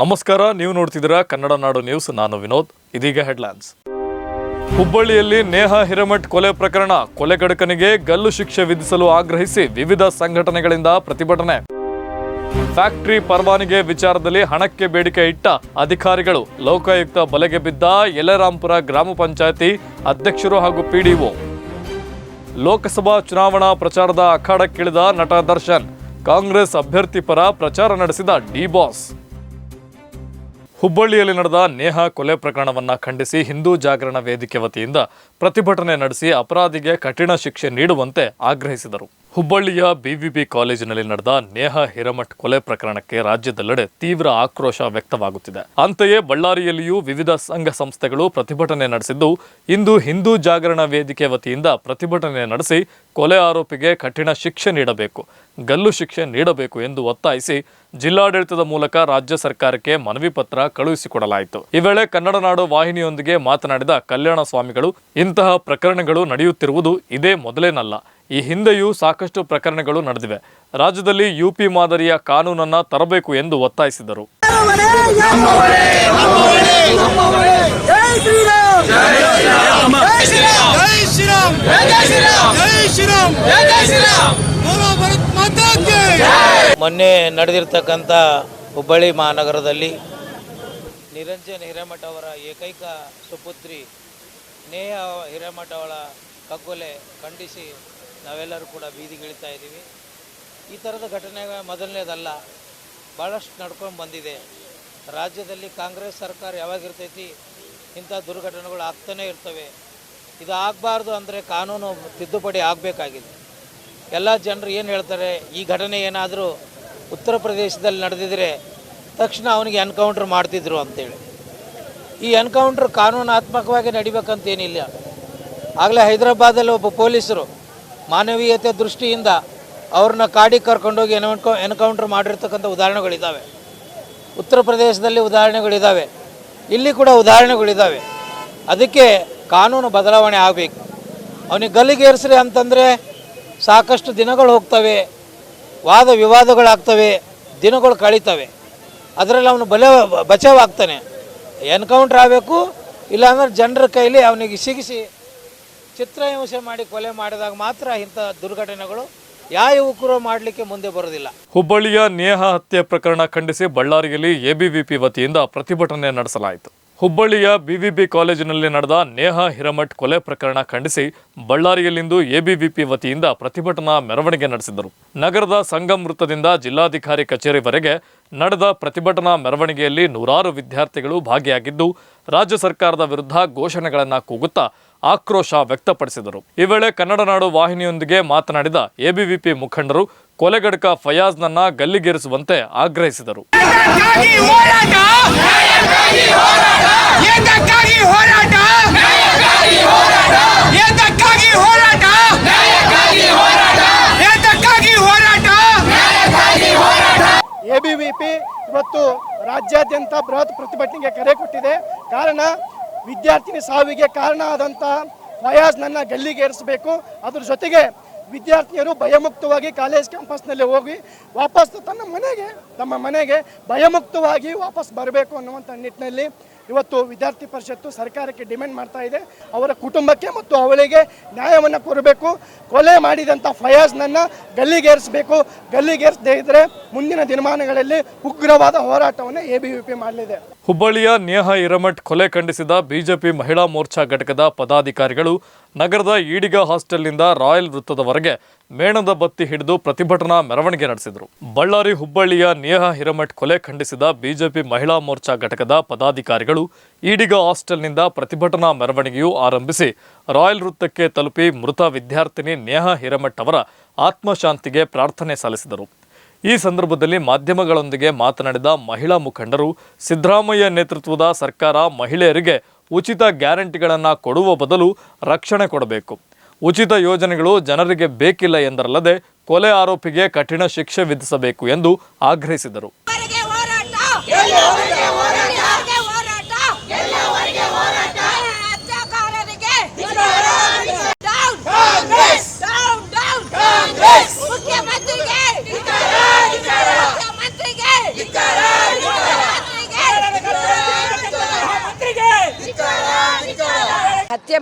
ನಮಸ್ಕಾರ, ನೀವು ನೋಡ್ತಿದ್ದೀರ ಕನ್ನಡ ನಾಡು ನ್ಯೂಸ್. ನಾನು ವಿನೋದ್. ಇದೀಗ ಹೆಡ್ಲೈನ್ಸ್. ಹುಬ್ಬಳ್ಳಿಯಲ್ಲಿ ನೇಹ ಹಿರೇಮಠ್ ಕೊಲೆ ಪ್ರಕರಣ. ಕೊಲೆಗಡಕನಿಗೆ ಗಲ್ಲು ಶಿಕ್ಷೆ ವಿಧಿಸಲು ಆಗ್ರಹಿಸಿ ವಿವಿಧ ಸಂಘಟನೆಗಳಿಂದ ಪ್ರತಿಭಟನೆ. ಫ್ಯಾಕ್ಟರಿ ಪರವಾನಿಗೆ ವಿಚಾರದಲ್ಲಿ ಹಣಕ್ಕೆ ಬೇಡಿಕೆ ಇಟ್ಟ ಅಧಿಕಾರಿಗಳು. ಲೋಕಾಯುಕ್ತ ಬಲೆಗೆ ಬಿದ್ದ ಯಲರಾಂಪುರ ಗ್ರಾಮ ಪಂಚಾಯತಿ ಅಧ್ಯಕ್ಷರು ಹಾಗೂ ಪಿಡಿಒ ಲೋಕಸಭಾ ಚುನಾವಣಾ ಪ್ರಚಾರದ ಅಖಾಡಕ್ಕಿಳಿದ ನಟ ದರ್ಶನ್. ಕಾಂಗ್ರೆಸ್ ಅಭ್ಯರ್ಥಿ ಪರ ಪ್ರಚಾರ ನಡೆಸಿದ ಡಿ ಬಾಸ್. ಹುಬ್ಬಳ್ಳಿಯಲ್ಲಿ ನಡೆದ ನೇಹ ಕೊಲೆ ಪ್ರಕರಣವನ್ನ ಖಂಡಿಸಿ ಹಿಂದೂ ಜಾಗರಣ ವೇದಿಕೆ ವತಿಯಿಂದ ಪ್ರತಿಭಟನೆ ನಡೆಸಿ ಅಪರಾಧಿಗೆ ಕಠಿಣ ಶಿಕ್ಷೆ ನೀಡುವಂತೆ ಆಗ್ರಹಿಸಿದರು. ಹುಬ್ಬಳ್ಳಿಯ ಬಿವಿಬಿ ಕಾಲೇಜಿನಲ್ಲಿ ನಡೆದ ನೇಹ ಹಿರಮಠ್ ಕೊಲೆ ಪ್ರಕರಣಕ್ಕೆ ರಾಜ್ಯದೆಲ್ಲೆಡೆ ತೀವ್ರ ಆಕ್ರೋಶ ವ್ಯಕ್ತವಾಗುತ್ತಿದೆ. ಅಂತೆಯೇ ಬಳ್ಳಾರಿಯಲ್ಲಿಯೂ ವಿವಿಧ ಸಂಘ ಸಂಸ್ಥೆಗಳು ಪ್ರತಿಭಟನೆ ನಡೆಸಿದ್ದು, ಇಂದು ಹಿಂದೂ ಜಾಗರಣ ವೇದಿಕೆ ವತಿಯಿಂದ ಪ್ರತಿಭಟನೆ ನಡೆಸಿ ಕೊಲೆ ಆರೋಪಿಗೆ ಕಠಿಣ ಶಿಕ್ಷೆ ನೀಡಬೇಕು, ಗಲ್ಲು ಶಿಕ್ಷೆ ನೀಡಬೇಕು ಎಂದು ಒತ್ತಾಯಿಸಿ ಜಿಲ್ಲಾಡಳಿತದ ಮೂಲಕ ರಾಜ್ಯ ಸರ್ಕಾರಕ್ಕೆ ಮನವಿ ಪತ್ರ ಕಳುಹಿಸಿಕೊಡಲಾಯಿತು. ಈ ವೇಳೆ ಕನ್ನಡ ನಾಡು ವಾಹಿನಿಯೊಂದಿಗೆ ಮಾತನಾಡಿದ ಕಲ್ಯಾಣ ಸ್ವಾಮಿಗಳು ಇಂತಹ ಪ್ರಕರಣಗಳು ನಡೆಯುತ್ತಿರುವುದು ಇದೇ ಮೊದಲೇನಲ್ಲ. ಈ ಹಿಂದೆಯೂ ಸಾಕಷ್ಟು ಪ್ರಕರಣಗಳು ನಡೆದಿವೆ. ರಾಜ್ಯದಲ್ಲಿ ಯುಪಿ ಮಾದರಿಯ ಕಾನೂನನ್ನ ತರಬೇಕು ಎಂದು ಒತ್ತಾಯಿಸಿದರು. ಮೊನ್ನೆ ನಡೆದಿರ್ತಕ್ಕಂಥ ಹುಬ್ಬಳ್ಳಿ ಮಹಾನಗರದಲ್ಲಿ ನಿರಂಜನ್ ಹಿರೇಮಠ ಅವರ ಏಕೈಕ ಸುಪುತ್ರಿ ನೇಹ ಹಿರೇಮಠ ಅವಳ ಕಗ್ಗೊಲೆ ಖಂಡಿಸಿ ನಾವೆಲ್ಲರೂ ಕೂಡ ಬೀದಿಗಿಳಿತಾ ಇದ್ದೀವಿ. ಈ ಥರದ ಘಟನೆ ಮೊದಲನೇದಲ್ಲ ಭಾಳಷ್ಟು ನಡ್ಕೊಂಡು ಬಂದಿದೆ. ರಾಜ್ಯದಲ್ಲಿ ಕಾಂಗ್ರೆಸ್ ಸರ್ಕಾರ ಯಾವಾಗಿರ್ತೈತಿ ಇಂಥ ದುರ್ಘಟನೆಗಳು ಆಗ್ತಾನೇ ಇರ್ತವೆ. ಇದು ಆಗಬಾರ್ದು ಅಂದರೆ ಕಾನೂನು ತಿದ್ದುಪಡಿ ಆಗಬೇಕಾಗಿದೆ. ಎಲ್ಲ ಜನರು ಏನು ಹೇಳ್ತಾರೆ, ಈ ಘಟನೆ ಏನಾದರೂ ಉತ್ತರ ಪ್ರದೇಶದಲ್ಲಿ ನಡೆದಿದ್ರೆ ತಕ್ಷಣ ಅವನಿಗೆ ಎನ್ಕೌಂಟ್ರ್ ಮಾಡ್ತಿದ್ರು ಅಂತೇಳಿ. ಈ ಎನ್ಕೌಂಟ್ರ್ ಕಾನೂನಾತ್ಮಕವಾಗಿ ನಡಿಬೇಕಂತೇನಿಲ್ಲ. ಆಗಲೇ ಹೈದರಾಬಾದಲ್ಲಿ ಒಬ್ಬ ಪೊಲೀಸರು ಮಾನವೀಯತೆ ದೃಷ್ಟಿಯಿಂದ ಅವ್ರನ್ನ ಕಾಡಿಗೆ ಕರ್ಕೊಂಡೋಗಿ ಎನ್ಕೌ, ಎನ್ಕೌಂಟ್ರ್ ಮಾಡಿರ್ತಕ್ಕಂಥ ಉದಾಹರಣೆಗಳಿದ್ದಾವೆ ಉತ್ತರ ಪ್ರದೇಶದಲ್ಲಿ ಉದಾಹರಣೆಗಳಿದ್ದಾವೆ ಇಲ್ಲಿ ಕೂಡ ಉದಾಹರಣೆಗಳಿದ್ದಾವೆ ಅದಕ್ಕೆ ಕಾನೂನು ಬದಲಾವಣೆ ಆಗಬೇಕು. ಅವನಿಗೆ ಗಲ್ಲಿಗೇರಿಸ್ರಿ ಅಂತಂದರೆ ಸಾಕಷ್ಟು ದಿನಗಳು ಹೋಗ್ತವೆ, ವಾದ ವಿವಾದಗಳಾಗ್ತವೆ, ದಿನಗಳು ಕಳೀತವೆ. ಅದರಲ್ಲಿ ಅವನು ಬಲ ಬಚಾವಾಗ್ತಾನೆ ಎನ್ಕೌಂಟ್ರ್ ಆಗಬೇಕು, ಇಲ್ಲಾಂದ್ರೆ ಜನರ ಕೈಲಿ ಅವನಿಗೆ ಸಿಗಿಸಿ ಚಿತ್ರಹಿಂಸೆ ಮಾಡಿ ಕೊಲೆ ಮಾಡಿದಾಗ ಮಾತ್ರ ಇಂಥ ದುರ್ಘಟನೆಗಳು ಯಾವ ಯುವಕರು ಮಾಡಲಿಕ್ಕೆ ಮುಂದೆ ಬರೋದಿಲ್ಲ ಹುಬ್ಬಳ್ಳಿಯ ನೇಹ ಹತ್ಯೆ ಪ್ರಕರಣ ಖಂಡಿಸಿ ಬಳ್ಳಾರಿಯಲ್ಲಿ ಎಬಿವಿಪಿ ವತಿಯಿಂದ ಪ್ರತಿಭಟನೆ ನಡೆಸಲಾಯಿತು. ಹುಬ್ಬಳ್ಳಿಯ ಬಿವಿಬಿ ಕಾಲೇಜಿನಲ್ಲಿ ನಡೆದ ನೇಹ ಹಿರಮಠ್ ಕೊಲೆ ಪ್ರಕರಣ ಖಂಡಿಸಿ ಬಳ್ಳಾರಿಯಲ್ಲಿಂದು ಎಬಿವಿಪಿ ವತಿಯಿಂದ ಪ್ರತಿಭಟನಾ ಮೆರವಣಿಗೆ ನಡೆಸಿದರು. ನಗರದ ಸಂಗಮ್ ವೃತ್ತದಿಂದ ಜಿಲ್ಲಾಧಿಕಾರಿ ಕಚೇರಿವರೆಗೆ ನಡೆದ ಪ್ರತಿಭಟನಾ ಮೆರವಣಿಗೆಯಲ್ಲಿ ನೂರಾರು ವಿದ್ಯಾರ್ಥಿಗಳು ಭಾಗಿಯಾಗಿದ್ದು ರಾಜ್ಯ ಸರ್ಕಾರದ ವಿರುದ್ಧ ಘೋಷಣೆಗಳನ್ನು ಕೂಗುತ್ತಾ ಆಕ್ರೋಶ ವ್ಯಕ್ತಪಡಿಸಿದರು. ಈ ವೇಳೆ ಕನ್ನಡ ನಾಡು ವಾಹಿನಿಯೊಂದಿಗೆ ಮಾತನಾಡಿದ ಎಬಿವಿಪಿ ಮುಖಂಡರು ಕೊಲೆಗಡಕ ಫಯಾಜ್ನನ್ನ ಗಲ್ಲಿಗೇರಿಸುವಂತೆ ಆಗ್ರಹಿಸಿದರು. ಎಬಿವಿಪಿ ಇವತ್ತು ರಾಜ್ಯಾದ್ಯಂತ ಬೃಹತ್ ಪ್ರತಿಭಟನೆಗೆ ಕರೆ ಕೊಟ್ಟಿದೆ. ಕಾರಣ, ವಿದ್ಯಾರ್ಥಿನಿ ಸಾವಿಗೆ ಕಾರಣ ಆದಂಥ ಫಯಾಜ್ನನ್ನ ಗಲ್ಲಿಗೇರಿಸಬೇಕು ಅದ್ರ ಜೊತೆಗೆ ವಿದ್ಯಾರ್ಥಿನಿಯರು ಭಯಮುಕ್ತವಾಗಿ ಕಾಲೇಜ್ ಕ್ಯಾಂಪಸ್ನಲ್ಲಿ ಹೋಗಿ ವಾಪಸ್ ತನ್ನ ಮನೆಗೆ, ತಮ್ಮ ಮನೆಗೆ ಭಯಮುಕ್ತವಾಗಿ ವಾಪಸ್ ಬರಬೇಕು ಅನ್ನುವಂಥ ನಿಟ್ಟಿನಲ್ಲಿ ಇವತ್ತು ವಿದ್ಯಾರ್ಥಿ ಪರಿಷತ್ತು ಸರ್ಕಾರಕ್ಕೆ ಡಿಮ್ಯಾಂಡ್ ಮಾಡ್ತಾ ಇದೆ. ಅವರ ಕುಟುಂಬಕ್ಕೆ ಮತ್ತು ಅವಳಿಗೆ ನ್ಯಾಯವನ್ನು ಕೊಡಬೇಕು. ಕೊಲೆ ಮಾಡಿದಂಥ ಫಯಾಜ್ನನ್ನು ಗಲ್ಲಿಗೇರಿಸಬೇಕು. ಗಲ್ಲಿಗೇರಿಸದೇ ಇದ್ದರೆ ಮುಂದಿನ ದಿನಮಾನಗಳಲ್ಲಿ ಉಗ್ರವಾದ ಹೋರಾಟವನ್ನು ಎ ಮಾಡಲಿದೆ. ಹುಬ್ಬಳ್ಳಿಯ ನೇಹ ಇರಮಠ್ ಕೊಲೆ ಖಂಡಿಸಿದ ಬಿಜೆಪಿ ಮಹಿಳಾ ಮೋರ್ಚಾ ಘಟಕದ ಪದಾಧಿಕಾರಿಗಳು ನಗರದ ಈಡಿಗ ಹಾಸ್ಟೆಲ್ನಿಂದ ರಾಯಲ್ ವೃತ್ತದವರೆಗೆ ಮೇಣದ ಬತ್ತಿ ಹಿಡಿದು ಪ್ರತಿಭಟನಾ ಮೆರವಣಿಗೆ ನಡೆಸಿದರು. ಬಳ್ಳಾರಿ ಹುಬ್ಬಳ್ಳಿಯ ನೇಹ ಹಿರಮಠ್ ಕೊಲೆ ಖಂಡಿಸಿದ ಬಿಜೆಪಿ ಮಹಿಳಾ ಮೋರ್ಚಾ ಘಟಕದ ಪದಾಧಿಕಾರಿಗಳು ಈಡಿಗ ಹಾಸ್ಟೆಲ್ನಿಂದ ಪ್ರತಿಭಟನಾ ಮೆರವಣಿಗೆಯು ಆರಂಭಿಸಿ ರಾಯಲ್ ವೃತ್ತಕ್ಕೆ ತಲುಪಿ ಮೃತ ವಿದ್ಯಾರ್ಥಿನಿ ನೇಹ ಹಿರಮಠ್ ಅವರ ಆತ್ಮಶಾಂತಿಗೆ ಪ್ರಾರ್ಥನೆ ಸಲ್ಲಿಸಿದರು. ಈ ಸಂದರ್ಭದಲ್ಲಿ ಮಾಧ್ಯಮಗಳೊಂದಿಗೆ ಮಾತನಾಡಿದ ಮಹಿಳಾ ಮುಖಂಡರು, ಸಿದ್ದರಾಮಯ್ಯ ನೇತೃತ್ವದ ಸರ್ಕಾರ ಮಹಿಳೆಯರಿಗೆ ಉಚಿತ ಗ್ಯಾರಂಟಿಗಳನ್ನು ಕೊಡುವ ಬದಲು ರಕ್ಷಣೆ ಕೊಡಬೇಕು. ಉಚಿತ ಯೋಜನೆಗಳು ಜನರಿಗೆ ಬೇಕಿಲ್ಲ ಎಂದರಲ್ಲದೆ ಕೊಲೆ ಆರೋಪಿಗೆ ಕಠಿಣ ಶಿಕ್ಷೆ ವಿಧಿಸಬೇಕು ಎಂದು ಆಗ್ರಹಿಸಿದರು.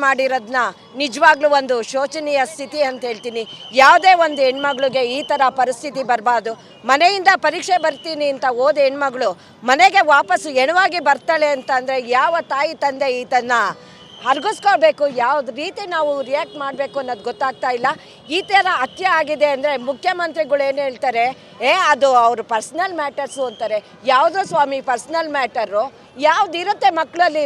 ಮಾಡಿರೋದನ್ನ ನಿಜವಾಗ್ಲೂ ಒಂದು ಶೋಚನೀಯ ಸ್ಥಿತಿ ಅಂತ ಹೇಳ್ತೀನಿ. ಯಾವುದೇ ಒಂದು ಹೆಣ್ಮಗಳಿಗೆ ಈ ಥರ ಪರಿಸ್ಥಿತಿ ಬರಬಾರ್ದು. ಮನೆಯಿಂದ ಪರೀಕ್ಷೆ ಬರ್ತೀನಿ ಅಂತ ಓದ ಹೆಣ್ಮಗಳು ಮನೆಗೆ ವಾಪಸ್ಸು ಎಣವಾಗಿ ಬರ್ತಾಳೆ ಅಂತ ಯಾವ ತಾಯಿ ತಂದೆ ಈತನ್ನ ಹರ್ಗಿಸ್ಕೊಳ್ಬೇಕು ಯಾವ ರೀತಿ ನಾವು ರಿಯಾಕ್ಟ್ ಮಾಡಬೇಕು ಅನ್ನೋದು ಗೊತ್ತಾಗ್ತಾ ಇಲ್ಲ. ಈ ಥರ ಹತ್ಯೆ ಆಗಿದೆ ಅಂದರೆ ಮುಖ್ಯಮಂತ್ರಿಗಳು ಏನು ಹೇಳ್ತಾರೆ, ಏ, ಅದು ಅವರು ಪರ್ಸ್ನಲ್ ಮ್ಯಾಟರ್ಸು ಅಂತಾರೆ. ಯಾವುದೋ ಸ್ವಾಮಿ ಪರ್ಸ್ನಲ್ ಮ್ಯಾಟರು ಯಾವ್ದು ಇರುತ್ತೆ ಮಕ್ಕಳಲ್ಲಿ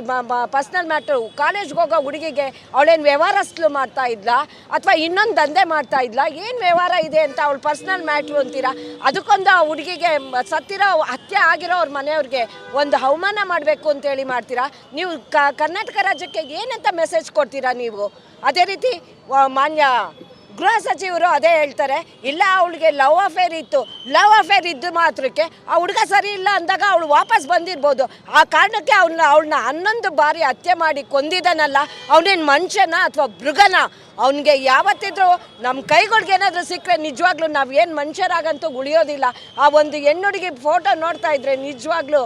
ಪರ್ಸ್ನಲ್ ಮ್ಯಾಟ್ರು ಕಾಲೇಜ್ಗೆ ಹೋಗೋ ಹುಡುಗಿಗೆ ಅವಳೇನು ವ್ಯವಹಾರಸ್ಲು ಮಾಡ್ತಾ ಇದ್ಲಾ? ಅಥವಾ ಇನ್ನೊಂದು ದಂಧೆ ಮಾಡ್ತಾ ಇದ್ಲಾ? ಏನು ವ್ಯವಹಾರ ಇದೆ ಅಂತ ಅವಳು ಪರ್ಸ್ನಲ್ ಮ್ಯಾಟ್ರು ಅಂತೀರಾ? ಅದಕ್ಕೊಂದು ಆ ಹುಡುಗಿಗೆ ಸತ್ತಿರೋ ಹತ್ಯೆ ಆಗಿರೋ ಅವ್ರ ಮನೆಯವ್ರಿಗೆ ಒಂದು ಅವಮಾನ ಮಾಡಬೇಕು ಅಂತೇಳಿ ಮಾಡ್ತೀರಾ? ನೀವು ಕರ್ನಾಟಕ ರಾಜ್ಯಕ್ಕೆ ಏನಂತ ಮೆಸೇಜ್ ಕೊಡ್ತೀರಾ ನೀವು? ಅದೇ ರೀತಿ ಮಾನ್ಯ ಗೃಹ ಸಚಿವರು ಅದೇ ಹೇಳ್ತಾರೆ, ಇಲ್ಲ, ಅವಳಿಗೆ ಲವ್ ಅಫೇರ್ ಇತ್ತು. ಲವ್ ಅಫೇರ್ ಇದ್ದು ಮಾತ್ರಕ್ಕೆ ಆ ಹುಡುಗ ಸರಿ ಇಲ್ಲ ಅಂದಾಗ ಅವಳು ವಾಪಸ್ ಬಂದಿರ್ಬೋದು. ಆ ಕಾರಣಕ್ಕೆ ಅವನ್ನ ಅವಳನ್ನ ಹನ್ನೊಂದು ಬಾರಿ ಹತ್ಯೆ ಮಾಡಿ ಕೊಂದಿದ್ದಾನಲ್ಲ ಅವನೇನು ಮನುಷ್ಯನ ಅಥವಾ ಮೃಗನ? ಅವನಿಗೆ ಯಾವತ್ತಿದ್ರೂ ನಮ್ಮ ಕೈಗಳಿಗೆ ಏನಾದರೂ ಸಿಕ್ಕರೆ ನಿಜವಾಗ್ಲೂ ನಾವು ಏನು ಮನುಷ್ಯರಾಗಂತೂ ಉಳಿಯೋದಿಲ್ಲ. ಆ ಒಂದು ಹೆಣ್ಣುಡುಗಿ ಫೋಟೋ ನೋಡ್ತಾ ಇದ್ರೆ ನಿಜವಾಗ್ಲೂ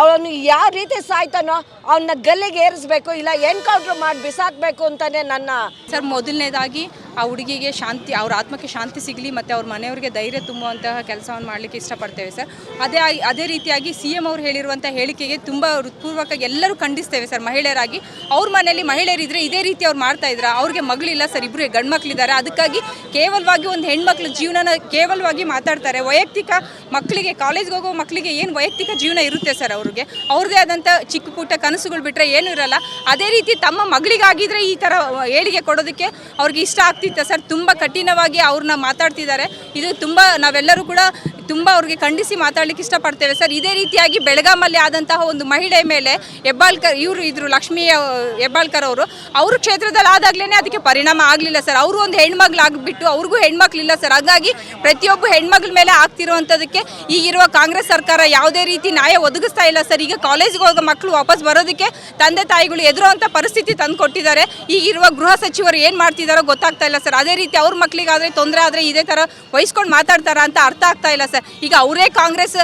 ಅವನು ಯಾವ ರೀತಿ ಸಾಯ್ತಾನೋ ಅವನ್ನ ಗಲ್ಲಿಗೆ ಏರಿಸ್ಬೇಕು, ಇಲ್ಲ ಎನ್ಕೌಂಟ್ರ್ ಮಾಡಿ ಬಿಸಾಕಬೇಕು ಅಂತಾನೆ ನನ್ನ ಸರ್, ಮೊದಲನೇದಾಗಿ ಆ ಹುಡುಗಿಗೆ ಶಾಂತಿ, ಅವ್ರ ಆತ್ಮಕ್ಕೆ ಶಾಂತಿ ಸಿಗಲಿ ಮತ್ತು ಅವ್ರ ಮನೆಯವರಿಗೆ ಧೈರ್ಯ ತುಂಬುವಂತಹ ಕೆಲಸವನ್ನು ಮಾಡಲಿಕ್ಕೆ ಇಷ್ಟಪಡ್ತೇವೆ ಸರ್. ಅದೇ ಅದೇ ರೀತಿಯಾಗಿ ಸಿ ಎಂ ಅವ್ರು ಹೇಳಿರುವಂಥ ಹೇಳಿಕೆಗೆ ತುಂಬ ಹೃತ್ಪೂರ್ವಕ ಎಲ್ಲರೂ ಖಂಡಿಸ್ತೇವೆ ಸರ್. ಮಹಿಳೆಯರಾಗಿ ಅವ್ರ ಮನೆಯಲ್ಲಿ ಮಹಿಳೆಯರಿದ್ದರೆ ಇದೇ ರೀತಿ ಅವ್ರು ಮಾಡ್ತಾ ಇದ್ರ, ಅವ್ರಿಗೆ ಮಗಳಿಲ್ಲ ಸರ್ ಇಬ್ಬರು ಗಂಡು ಮಕ್ಕಳಿದ್ದಾರೆ ಅದಕ್ಕಾಗಿ ಕೇವಲವಾಗಿ ಒಂದು ಹೆಣ್ಮಕ್ಳ ಜೀವನನ ಕೇವಲವಾಗಿ ಮಾತಾಡ್ತಾರೆ. ವೈಯಕ್ತಿಕ ಮಕ್ಕಳಿಗೆ, ಕಾಲೇಜ್ಗೆ ಹೋಗೋ ಮಕ್ಕಳಿಗೆ ಏನು ವೈಯಕ್ತಿಕ ಜೀವನ ಇರುತ್ತೆ ಸರ್ ಅವ್ರಿಗೆ? ಅವ್ರದೇ ಆದಂಥ ಚಿಕ್ಕ ಪುಟ್ಟ ಕನಸುಗಳು ಬಿಟ್ಟರೆ ಏನೂ ಇರಲ್ಲ. ಅದೇ ರೀತಿ ತಮ್ಮ ಮಗಳಿಗಾಗಿದ್ರೆ ಈ ಥರ ಏಳಿಗೆ ಕೊಡೋದಕ್ಕೆ ಅವ್ರಿಗೆ ಇಷ್ಟ ಆಗ್ತಿತ್ತು ಸರ್? ತುಂಬ ಕಠಿಣವಾಗಿ ಅವ್ರನ್ನ ಮಾತಾಡ್ತಿದ್ದಾರೆ. ಇದು ತುಂಬ ನಾವೆಲ್ಲರೂ ಕೂಡ ತುಂಬ ಅವ್ರಿಗೆ ಖಂಡಿಸಿ ಮಾತಾಡ್ಲಿಕ್ಕೆ ಇಷ್ಟಪಡ್ತೇವೆ ಸರ್. ಇದೇ ರೀತಿಯಾಗಿ ಬೆಳಗಾಮಲ್ಲಿ ಆದಂತಹ ಒಂದು ಮಹಿಳೆ ಮೇಲೆ ಹೆಬ್ಬಾಳ್ಕರ್ ಇವರು ಇದ್ರು, ಲಕ್ಷ್ಮೀ ಹೆಬ್ಬಾಳ್ಕರ್ ಅವರು, ಅವ್ರ ಕ್ಷೇತ್ರದಲ್ಲಿ ಆದಾಗ್ಲೇ ಅದಕ್ಕೆ ಪರಿಣಾಮ ಆಗಲಿಲ್ಲ ಸರ್. ಅವರು ಒಂದು ಹೆಣ್ಮಗ್ಳು ಆಗಿಬಿಟ್ಟು ಅವ್ರಿಗೂ ಹೆಣ್ಮಕ್ಳಿಲ್ಲ ಸರ್. ಹಾಗಾಗಿ ಪ್ರತಿಯೊಬ್ಬ ಹೆಣ್ಮಕ್ಳ ಮೇಲೆ ಆಗ್ತಿರುವಂಥದ್ದಕ್ಕೆ ಈಗಿರುವ ಕಾಂಗ್ರೆಸ್ ಸರ್ಕಾರ ಯಾವುದೇ ರೀತಿ ನ್ಯಾಯ ಒದಗಿಸ್ತಾ ಇಲ್ಲ ಸರ್. ಈಗ ಕಾಲೇಜ್ಗೆ ಹೋಗೋ ಮಕ್ಕಳು ವಾಪಸ್ ಬರೋದಕ್ಕೆ ತಂದೆ ತಾಯಿಗಳು ಎದುರುವಂಥ ಪರಿಸ್ಥಿತಿ ತಂದು ಕೊಟ್ಟಿದ್ದಾರೆ. ಈಗಿರುವ ಗೃಹ ಸಚಿವರು ಏನು ಮಾಡ್ತಿದ್ದಾರೋ ಗೊತ್ತಾಗ್ತಾ ಇಲ್ಲ ಸರ್. ಅದೇ ರೀತಿ ಅವ್ರ ಮಕ್ಕಳಿಗಾದರೆ ತೊಂದರೆ ಆದರೆ ಇದೇ ಥರ ವಹಿಸ್ಕೊಂಡು ಮಾತಾಡ್ತಾರ ಅಂತ ಅರ್ಥ ಆಗ್ತಾ ಇಲ್ಲ ಸರ್. ಈಗ ಅವರೇ ಕಾಂಗ್ರೆಸ್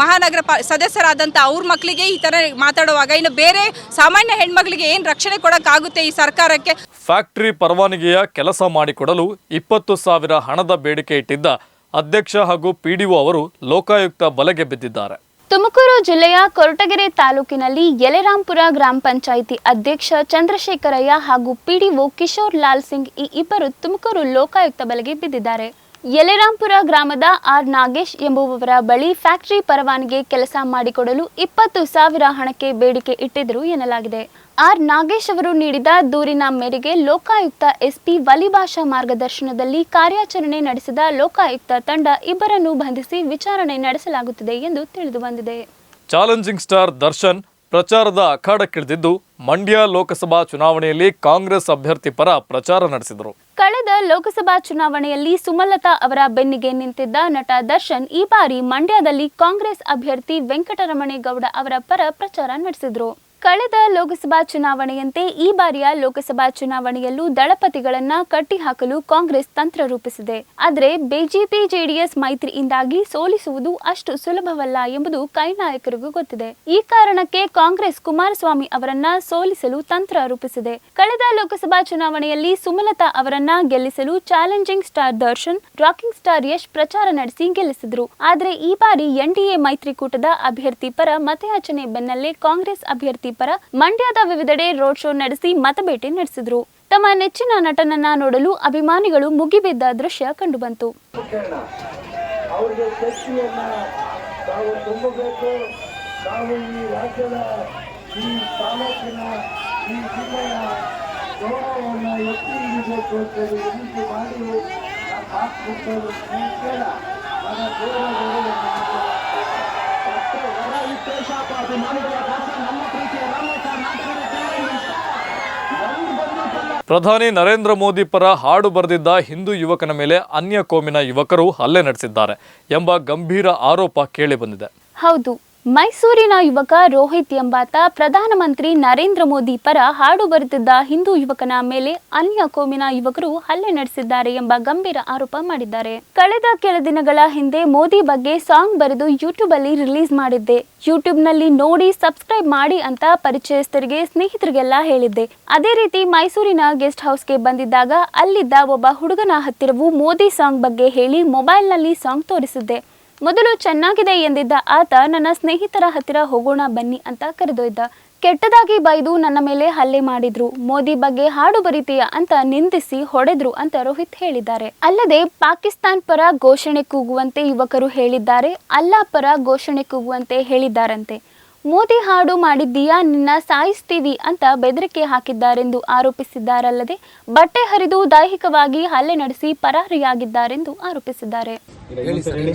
ಮಹಾನಗರ ಪಾ ಸದಸ್ಯರಾದಂಥ ಅವ್ರ ಮಕ್ಕಳಿಗೆ ಈ ಥರ ಮಾತಾಡುವಾಗ ಇನ್ನು ಬೇರೆ ಸಾಮಾನ್ಯ ಹೆಣ್ಮಕ್ಳಿಗೆ ಏನು ರಕ್ಷಣೆ ಕೊಡೋಕ್ಕಾಗುತ್ತೆ ಈ ಸರ್ಕಾರಕ್ಕೆ? ಫ್ಯಾಕ್ಟರಿ ಪರವಾನಗಿಯ ಕೆಲಸ ಮಾಡಿಕೊಡಲು ಇಪ್ಪತ್ತು ಸಾವಿರ ಹಣದ ಬೇಡಿಕೆ ಇಟ್ಟಿದ್ದ ಅಧ್ಯಕ್ಷ ಹಾಗೂ ಪಿಡಿಒ ಅವರು ಲೋಕಾಯುಕ್ತ ಬಲೆಗೆ ಬಿದ್ದಿದ್ದಾರೆ. ತುಮಕೂರು ಜಿಲ್ಲೆಯ ಕೊರಟಗೆರೆ ತಾಲೂಕಿನಲ್ಲಿ ಯಲೆರಾಂಪುರ ಗ್ರಾಮ ಪಂಚಾಯಿತಿ ಅಧ್ಯಕ್ಷ ಚಂದ್ರಶೇಖರಯ್ಯ ಹಾಗೂ ಪಿಡಿಒ ಕಿಶೋರ್ ಲಾಲ್ ಸಿಂಗ್ ಈ ಇಬ್ಬರು ತುಮಕೂರು ಲೋಕಾಯುಕ್ತ ಬಲೆಗೆ ಬಿದ್ದಿದ್ದಾರೆ. ಯಲೆರಾಂಪುರ ಗ್ರಾಮದ ಆರ್ ನಾಗೇಶ್ ಎಂಬುವವರ ಬಳಿ ಫ್ಯಾಕ್ಟರಿ ಪರವಾನಿಗೆ ಕೆಲಸ ಮಾಡಿಕೊಡಲು ಇಪ್ಪತ್ತು ಸಾವಿರ ಹಣಕ್ಕೆ ಬೇಡಿಕೆ ಇಟ್ಟಿದ್ದರು ಎನ್ನಲಾಗಿದೆ. ಆರ್ ನಾಗೇಶ್ ಅವರು ನೀಡಿದ ದೂರಿನ ಮೇರೆಗೆ ಲೋಕಾಯುಕ್ತ ಎಸ್ಪಿ ವಲಿಭಾಷಾ ಮಾರ್ಗದರ್ಶನದಲ್ಲಿ ಕಾರ್ಯಾಚರಣೆ ನಡೆಸಿದ ಲೋಕಾಯುಕ್ತ ತಂಡ ಇಬ್ಬರನ್ನು ಬಂಧಿಸಿ ವಿಚಾರಣೆ ನಡೆಸಲಾಗುತ್ತಿದೆ ಎಂದು ತಿಳಿದು ಬಂದಿದೆ. ಚಾಲೆಂಜಿಂಗ್ ಸ್ಟಾರ್ ದರ್ಶನ್ ಪ್ರಚಾರದ ಅಖಾಡಕ್ಕಿಳಿದಿದ್ದು ಮಂಡ್ಯ ಲೋಕಸಭಾ ಚುನಾವಣೆಯಲ್ಲಿ ಕಾಂಗ್ರೆಸ್ ಅಭ್ಯರ್ಥಿ ಪರ ಪ್ರಚಾರ ನಡೆಸಿದರು. ಕಳೆದ ಲೋಕಸಭಾ ಚುನಾವಣೆಯಲ್ಲಿ ಸುಮಲತಾ ಅವರ ಬೆನ್ನಿಗೆ ನಿಂತಿದ್ದ ನಟ ದರ್ಶನ್ ಈ ಬಾರಿ ಮಂಡ್ಯದಲ್ಲಿ ಕಾಂಗ್ರೆಸ್ ಅಭ್ಯರ್ಥಿ ವೆಂಕಟರಮಣೇಗೌಡ ಅವರ ಪರ ಪ್ರಚಾರ ನಡೆಸಿದ್ರು. ಕಳೆದ ಲೋಕಸಭಾ ಚುನಾವಣೆಯಂತೆ ಈ ಬಾರಿಯ ಲೋಕಸಭಾ ಚುನಾವಣೆಯಲ್ಲೂ ದಳಪತಿಗಳನ್ನ ಕಟ್ಟಿಹಾಕಲು ಕಾಂಗ್ರೆಸ್ ತಂತ್ರ ರೂಪಿಸಿದೆ. ಆದರೆ ಬಿಜೆಪಿ, ಜೆಡಿಎಸ್ ಮೈತ್ರಿಯಿಂದಾಗಿ ಸೋಲಿಸುವುದು ಅಷ್ಟು ಸುಲಭವಲ್ಲ ಎಂಬುದು ಕೈ ನಾಯಕರಿಗೂ ಗೊತ್ತಿದೆ. ಈ ಕಾರಣಕ್ಕೆ ಕಾಂಗ್ರೆಸ್ ಕುಮಾರಸ್ವಾಮಿ ಅವರನ್ನ ಸೋಲಿಸಲು ತಂತ್ರ ರೂಪಿಸಿದೆ. ಕಳೆದ ಲೋಕಸಭಾ ಚುನಾವಣೆಯಲ್ಲಿ ಸುಮಲತಾ ಅವರನ್ನ ಗೆಲ್ಲಿಸಲು challenging star Darshan, rocking star Yash ಪ್ರಚಾರ ನಡೆಸಿ ಗೆಲ್ಲಿಸಿದ್ರು. ಆದರೆ ಈ ಬಾರಿ ಎನ್ಡಿಎ ಮೈತ್ರಿಕೂಟದ ಅಭ್ಯರ್ಥಿ ಪರ ಮತಯಾಚನೆ ಬೆನ್ನಲ್ಲೇ ಕಾಂಗ್ರೆಸ್ ಅಭ್ಯರ್ಥಿ ಪರ ಮಂಡ್ಯದ ವಿವಿಧೆಡೆ ರೋಡ್ ಶೋ ನಡೆಸಿ ಮತಬೇಟೆ ನಡೆಸಿದ್ರು. ತಮ್ಮ ನೆಚ್ಚಿನ ನಟನನ್ನ ನೋಡಲು ಅಭಿಮಾನಿಗಳು ಮುಗಿಬಿದ್ದ ದೃಶ್ಯ ಕಂಡುಬಂತು. ಪ್ರಧಾನಿ ನರೇಂದ್ರ ಮೋದಿ ಪರ ಹಾಡು ಬರೆದಿದ್ದ ಹಿಂದೂ ಯುವಕನ ಮೇಲೆ ಅನ್ಯ ಕೋಮಿನ ಯುವಕರು ಹಲ್ಲೆ ನಡೆಸಿದ್ದಾರೆ ಎಂಬ ಗಂಭೀರ ಆರೋಪ ಕೇಳಿಬಂದಿದೆ ಹೌದು ಮೈಸೂರಿನ ಯುವಕ ರೋಹಿತ್ ಎಂಬಾತ ಪ್ರಧಾನಮಂತ್ರಿ ನರೇಂದ್ರ ಮೋದಿ ಪರ ಹಾಡು ಬರೆದಿದ್ದ ಹಿಂದೂ ಯುವಕನ ಮೇಲೆ ಅನ್ಯ ಕೋಮಿನ ಯುವಕರು ಹಲ್ಲೆ ನಡೆಸಿದ್ದಾರೆ ಎಂಬ ಗಂಭೀರ ಆರೋಪ ಮಾಡಿದ್ದಾರೆ. ಕಳೆದ ಕೆಲ ದಿನಗಳ ಹಿಂದೆ ಮೋದಿ ಬಗ್ಗೆ ಸಾಂಗ್ ಬರೆದು ಯೂಟ್ಯೂಬ್ ಅಲ್ಲಿ ರಿಲೀಸ್ ಮಾಡಿದ್ದೆ. ಯೂಟ್ಯೂಬ್ನಲ್ಲಿ ನೋಡಿ ಸಬ್ಸ್ಕ್ರೈಬ್ ಮಾಡಿ ಅಂತ ಪರಿಚಯಸ್ಥರಿಗೆ, ಸ್ನೇಹಿತರಿಗೆಲ್ಲ ಹೇಳಿದ್ದೆ. ಅದೇ ರೀತಿ ಮೈಸೂರಿನ ಗೆಸ್ಟ್ ಹೌಸ್ಗೆ ಬಂದಿದ್ದಾಗ ಅಲ್ಲಿದ್ದ ಒಬ್ಬ ಹುಡುಗನ ಹತ್ತಿರವೂ ಮೋದಿ ಸಾಂಗ್ ಬಗ್ಗೆ ಹೇಳಿ ಮೊಬೈಲ್ನಲ್ಲಿ ಸಾಂಗ್ ತೋರಿಸಿದ್ದೆ. ಮೊದಲು ಚೆನ್ನಾಗಿದೆ ಎಂದಿದ್ದ ಆತ ನನ್ನ ಸ್ನೇಹಿತರ ಹತ್ತಿರ ಹೋಗೋಣ ಬನ್ನಿ ಅಂತ ಕರೆದೊಯ್ದ. ಕೆಟ್ಟದಾಗಿ ಬೈದು ನನ್ನ ಮೇಲೆ ಹಲ್ಲೆ ಮಾಡಿದ್ರು. ಮೋದಿ ಬಗ್ಗೆ ಹಾಡು ಬರೀತೀಯ ಅಂತ ನಿಂದಿಸಿ ಹೊಡೆದ್ರು ಅಂತ ರೋಹಿತ್ ಹೇಳಿದ್ದಾರೆ. ಅಲ್ಲದೆ ಪಾಕಿಸ್ತಾನ್ ಪರ ಘೋಷಣೆ ಕೂಗುವಂತೆ ಯುವಕರು ಹೇಳಿದ್ದಾರೆ. ಅಲ್ಲಾ ಪರ ಘೋಷಣೆ ಕೂಗುವಂತೆ ಹೇಳಿದ್ದಾರಂತೆ. ಮೋದಿ ಹಾಡು ಮಾಡಿದ್ದೀಯಾ ನಿನ್ನ ಸಾಯಿಸ್ತೀವಿ ಅಂತ ಬೆದರಿಕೆ ಹಾಕಿದ್ದಾರೆಂದು ಆರೋಪಿಸಿದ್ದಾರಲ್ಲದೆ ಬಟ್ಟೆ ಹರಿದು ದೈಹಿಕವಾಗಿ ಹಲ್ಲೆ ನಡೆಸಿ ಪರಾರಿಯಾಗಿದ್ದಾರೆಂದು ಆರೋಪಿಸಿದ್ದಾರೆ.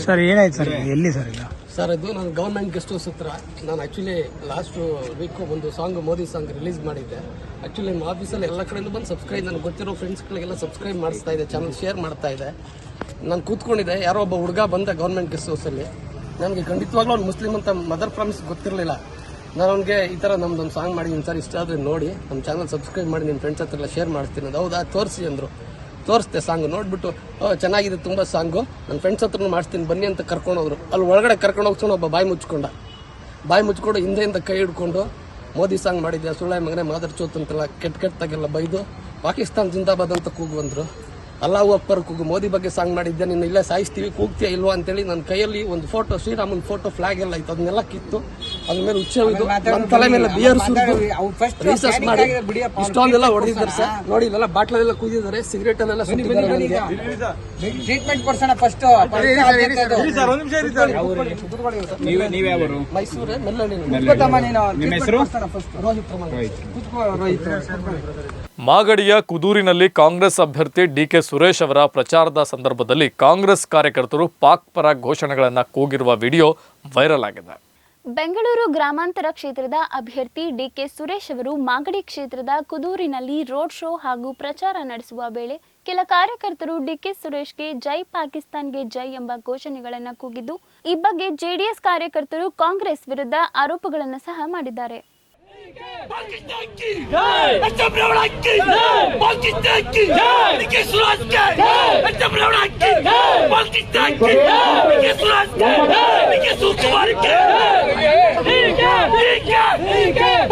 ಸರ್ ಏನಾಯ್ತು ಸರ್? ಎಲ್ಲಿ ಸರ್ ಸರ್ ಅದು ನಾನು ಗೌರ್ಮೆಂಟ್ ಗೆಸ್ಟ್ ಹೌಸ್ ಹತ್ರ ನಾನು ಆ್ಯಕ್ಚುಲಿ ಲಾಸ್ಟ್ ವೀಕ್ ಒಂದು ಸಾಂಗ್ ಮೋದಿ ಸಾಂಗ್ ರಿಲೀಸ್ ಮಾಡಿದ್ದೆ. ಆ್ಯಕ್ಚುಲಿ ನಮ್ಮ ಆಫೀಸಲ್ಲಿ ಎಲ್ಲ ಕಡೆಯಿಂದ ಬಂದು ಸಬ್ಸ್ಕ್ರೈಬ್ ನನಗೆ ಗೊತ್ತಿರೋ ಫ್ರೆಂಡ್ಸ್ಗಳಿಗೆಲ್ಲ ಸಬ್ಸ್ಕ್ರೈಬ್ ಮಾಡಿಸ್ತಾ ಇದೆ ಚಾನಲ್ ಶೇರ್ ಮಾಡ್ತಾ ಇದೆ. ನಾನು ಕೂತ್ಕೊಂಡಿದ್ದೆ ಯಾರೋ ಒಬ್ಬ ಹುಡುಗ ಬಂದ ಗೌರ್ಮೆಂಟ್ ಗೆಸ್ಟ್ ಹೌಸಲ್ಲಿ ನನಗೆ ಖಂಡಿತವಾಗ್ಲೂ ಅವ್ನು ಮುಸ್ಲಿಂ ಅಂತ ಮದರ್ ಪ್ರಾಮಿಸ್ ಗೊತ್ತಿರಲಿಲ್ಲ. ನಾನು ಅವ್ನಿಗೆ ಈ ಥರ ನಮ್ದೊಂದು ಸಾಂಗ್ ಮಾಡಿದ್ದೀನಿ ಸರ್ ಇಷ್ಟ ಆದರೆ ನೋಡಿ ನಮ್ಮ ಚಾನಲ್ ಸಬ್ಸ್ಕ್ರೈಬ್ ಮಾಡಿ ನಿಮ್ಮ ಫ್ರೆಂಡ್ಸ್ ಹತ್ರ ಎಲ್ಲ ಶೇರ್ ಮಾಡ್ತೀನಿ ಅದು ಹೌದಾ? ತೋರಿಸಿ ಅಂದರು. ತೋರಿಸ್ದೆ ಸಾಂಗ್ ನೋಡ್ಬಿಟ್ಟು ಚೆನ್ನಾಗಿದೆ ತುಂಬ ಸಾಂಗು ನನ್ನ ಫ್ರೆಂಡ್ಸ್ ಹತ್ರನೂ ಮಾಡ್ತೀನಿ ಬನ್ನಿ ಅಂತ ಕರ್ಕೊಂಡು ಹೋದ್ರು ಅಲ್ಲಿ ಒಳಗಡೆ ಕರ್ಕೊಂಡು ಹೋಗ್ಸೋಣ ಒಬ್ಬ ಬಾಯಿ ಮುಚ್ಕೊಂಡ. ಬಾಯಿ ಮುಚ್ಕೊಂಡು ಹಿಂದೆಯಿಂದ ಕೈ ಹಿಡ್ಕೊಂಡು, ಮೋದಿ ಸಾಂಗ್ ಮಾಡಿದ್ದೆ ಸುಳ್ಳ ಮಗನೇ, ಮಾದರ್ ಚೋತ್ ಅಂತೆಲ್ಲ ಕೆಟ್ಟ ಕೆಟ್ಟದಾಗೆಲ್ಲ ಬೈದು, ಪಾಕಿಸ್ತಾನ್ ಜಿಂದಾಬಾದ್ ಅಂತ ಕೂಗು ಬಂದರು. ಅಲ್ಲಾಹು ಅಕ್ಬರ್ ಕೂಗು, ಮೋದಿ ಬಗ್ಗೆ ಸಾಂಗ್ ಮಾಡಿದ್ದೆ ನಿನ್ನ ಇಲ್ಲೇ ಸಾಯಿಸ್ತೀವಿ, ಕೂಗ್ತೀಯ ಇಲ್ವಾ ಅಂತೇಳಿ ನನ್ನ ಕೈಯಲ್ಲಿ ಒಂದು ಫೋಟೋ ಶ್ರೀರಾಮನ್ ಫೋಟೋ ಫ್ಲಾಗ್ ಎಲ್ಲ ಇತ್ತು, ಅದನ್ನೆಲ್ಲ ಕಿತ್ತು. ಅದ್ರ ಮೇಲೆ ಹುಚ್ಚ ನನ್ನ ತಲೆ ಮೇಲೆ ಬಿಯರ್ ರೀಸರ್ಚ್ ಮಾಡಿ ಇಷ್ಟೊಂದೆಲ್ಲ ಹೊಡೆದಿದ್ದಾರೆ ಸರ್. ನೋಡಿ ಇಲ್ಲೆಲ್ಲ ಬಾಟ್ಲಲ್ಲೆಲ್ಲ ಕೂದಿದ್ದಾರೆ ಸಿಗರೇಟ್ ಅಲ್ಲೆಲ್ಲ ಟ್ರೀಟ್ಮೆಂಟ್ ಕೊಡ್ಸೋಣ ಫಸ್ಟ್ ನೀವೇ ನೀವ್ಯಾವರು ಮೈಸೂರೇ ಮೆಲ್ಲಳ್ಳಿ ನಿಮ್ಮ ಹೆಸರು? ರೋಹಿತ್ ರಮಣ ಮಾಗಡಿಯ ಕುದೂರಿನಲ್ಲಿ ಕಾಂಗ್ರೆಸ್ ಅಭ್ಯರ್ಥಿ ಡಿಕೆ ಸುರೇಶ್ ಅವರ ಪ್ರಚಾರದ ಸಂದರ್ಭದಲ್ಲಿ ಕಾಂಗ್ರೆಸ್ ಕಾರ್ಯಕರ್ತರು ಪಾಕ್ ಪರ ಘೋಷಣೆಗಳನ್ನು ಕೂಗಿರುವ ವಿಡಿಯೋ ವೈರಲ್ ಆಗಿದೆ. ಬೆಂಗಳೂರು ಗ್ರಾಮಾಂತರ ಕ್ಷೇತ್ರದ ಅಭ್ಯರ್ಥಿ ಡಿಕೆ ಸುರೇಶ್ ಅವರು ಮಾಗಡಿ ಕ್ಷೇತ್ರದ ಕುದೂರಿನಲ್ಲಿ ರೋಡ್ ಶೋ ಹಾಗೂ ಪ್ರಚಾರ ನಡೆಸುವ ವೇಳೆ ಕೆಲ ಕಾರ್ಯಕರ್ತರು ಡಿಕೆ ಸುರೇಶ್ಗೆ ಜೈ ಪಾಕಿಸ್ತಾನ್ಗೆ ಜೈ ಎಂಬ ಘೋಷಣೆಗಳನ್ನು ಕೂಗಿದ್ದು, ಈ ಬಗ್ಗೆ ಜೆಡಿಎಸ್ ಕಾರ್ಯಕರ್ತರು ಕಾಂಗ್ರೆಸ್ ವಿರುದ್ಧ ಆರೋಪಗಳನ್ನು ಸಹ ಮಾಡಿದ್ದಾರೆ.